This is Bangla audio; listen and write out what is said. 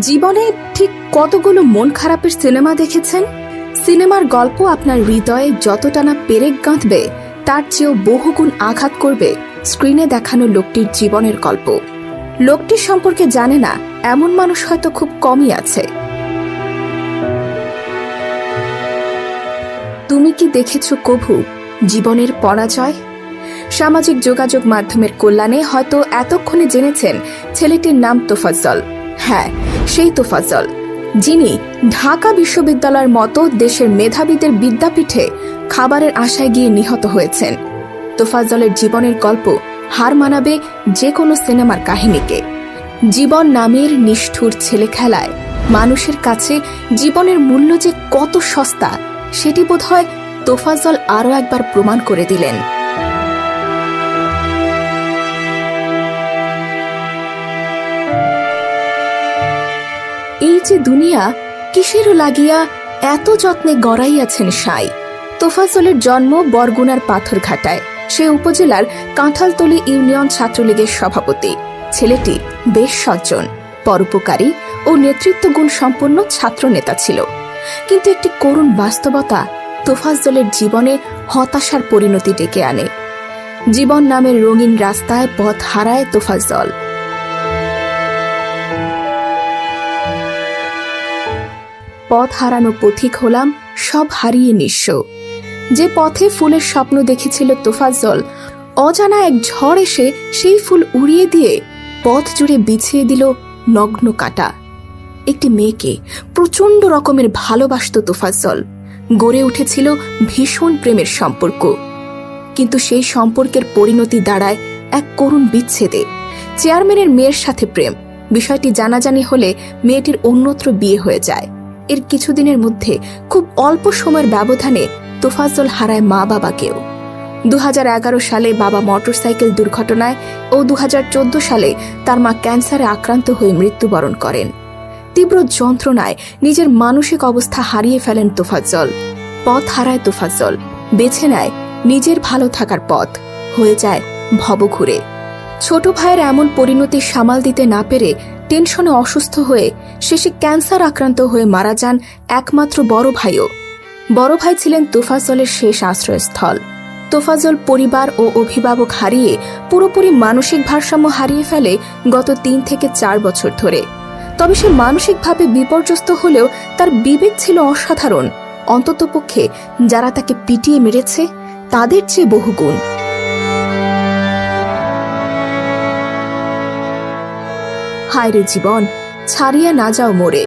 জীবনে ঠিক কতগুলো মন খারাপের সিনেমা দেখেছেন? সিনেমার গল্প আপনার হৃদয়ে যতটা না পেরেক গাঁথবে, তার চেয়েও বহুগুণ আঘাত করবে স্ক্রিনে দেখানো লোকটির জীবনের গল্প। লোকটির সম্পর্কে জানে না, এমন মানুষ হয়তো খুব কমই আছে। তুমি কি দেখেছ কভু, জীবনের পরাজয়? সামাজিক যোগাযোগ মাধ্যমের কল্যাণে হয়তো এতক্ষণে জেনেছেন ছেলেটির নাম তোফাজ্জল। হ্যাঁ সেই তোফাজ্জল, যিনি ঢাকা বিশ্ববিদ্যালয়ের মতো দেশের মেধাবীদের বিদ্যাপীঠে খাবারের আশায় গিয়ে নিহত হয়েছেন। তোফাজ্জলের জীবনের গল্প হার মানাবে যে কোনো সিনেমার কাহিনীকে। জীবন নামের নিষ্ঠুর ছেলে খেলায় মানুষের কাছে জীবনের মূল্য যে কত সস্তা, সেটি বোধহয় তোফাজ্জল আরও একবার প্রমাণ করে দিলেন। যে দুনিয়া কিসেরও লাগিয়া এত যত্নে গড়াইয়াছেন সাই। তোফাজলের জন্ম বরগুনার পাথরঘাটায়, সে উপজেলার কাঁঠালতলি ইউনিয়ন ছাত্রলীগের সভাপতি। ছেলেটি বেশ সজ্জন, পরোপকারী ও নেতৃত্বগুণ সম্পন্ন ছাত্র নেতা ছিল। কিন্তু একটি করুণ বাস্তবতা তোফাজলের জীবনে হতাশার পরিণতি ডেকে আনে। জীবন নামের রঙিন রাস্তায় পথ হারায় তোফাজল পথ হারানো পথিক হলাম, সব হারিয়ে নিঃস্ব। যে পথে ফুলের স্বপ্ন দেখেছিল তোফাজ্জল, অজানা এক ঝড় এসে সেই ফুল উড়িয়ে দিয়ে পথ জুড়ে বিছিয়ে দিল নগ্ন কাটা। একটি মেয়েকে প্রচণ্ড রকমের ভালোবাসত তোফাজ্জল। গড়ে উঠেছিল ভীষণ প্রেমের সম্পর্ক। কিন্তু সেই সম্পর্কের পরিণতি দাঁড়ায় এক করুণ বিচ্ছেদে। চেয়ারম্যানের মেয়ের সাথে প্রেম। বিষয়টি জানাজানি হলে মেয়েটির অন্যত্র বিয়ে হয়ে যায়। এর কিছুদিনের মধ্যে খুব অল্প সময়ের ব্যবধানে তোফাজ্জল হারায় মা বাবাকেও। দু সালে বাবা মোটরসাইকেল দুর্ঘটনায় ও দু সালে তার মা ক্যান্সারে আক্রান্ত হয়ে মৃত্যুবরণ করেন। তীব্র যন্ত্রণায় নিজের মানসিক অবস্থা হারিয়ে ফেলেন তোফাজ্জল। পথ হারায় তোফাজ্জল, বেছে নেয় নিজের ভালো থাকার পথ, হয়ে যায় ভবঘুরে। ছোট ভাইয়ের এমন পরিণতি সামাল দিতে না পেরে টেনশনে অসুস্থ হয়ে শেষে ক্যান্সার আক্রান্ত হয়ে মারা যান একমাত্র বড় ভাইও। বড় ভাই ছিলেন তোফাজলের শেষ আশ্রয়স্থল। তোফাজল পরিবার ও অভিভাবক হারিয়ে পুরোপুরি মানসিক ভারসাম্য হারিয়ে ফেলে গত তিন থেকে চার বছর ধরে। তবে সে মানসিকভাবে বিপর্যস্ত হলেও তার বিবেক ছিল অসাধারণ। অন্ততপক্ষে যারা তাকে পিটিয়ে মেরেছে, তাদের চেয়ে বহুগুণ। হায় রে জীবন ছাড়িয়া না যাও মোরে।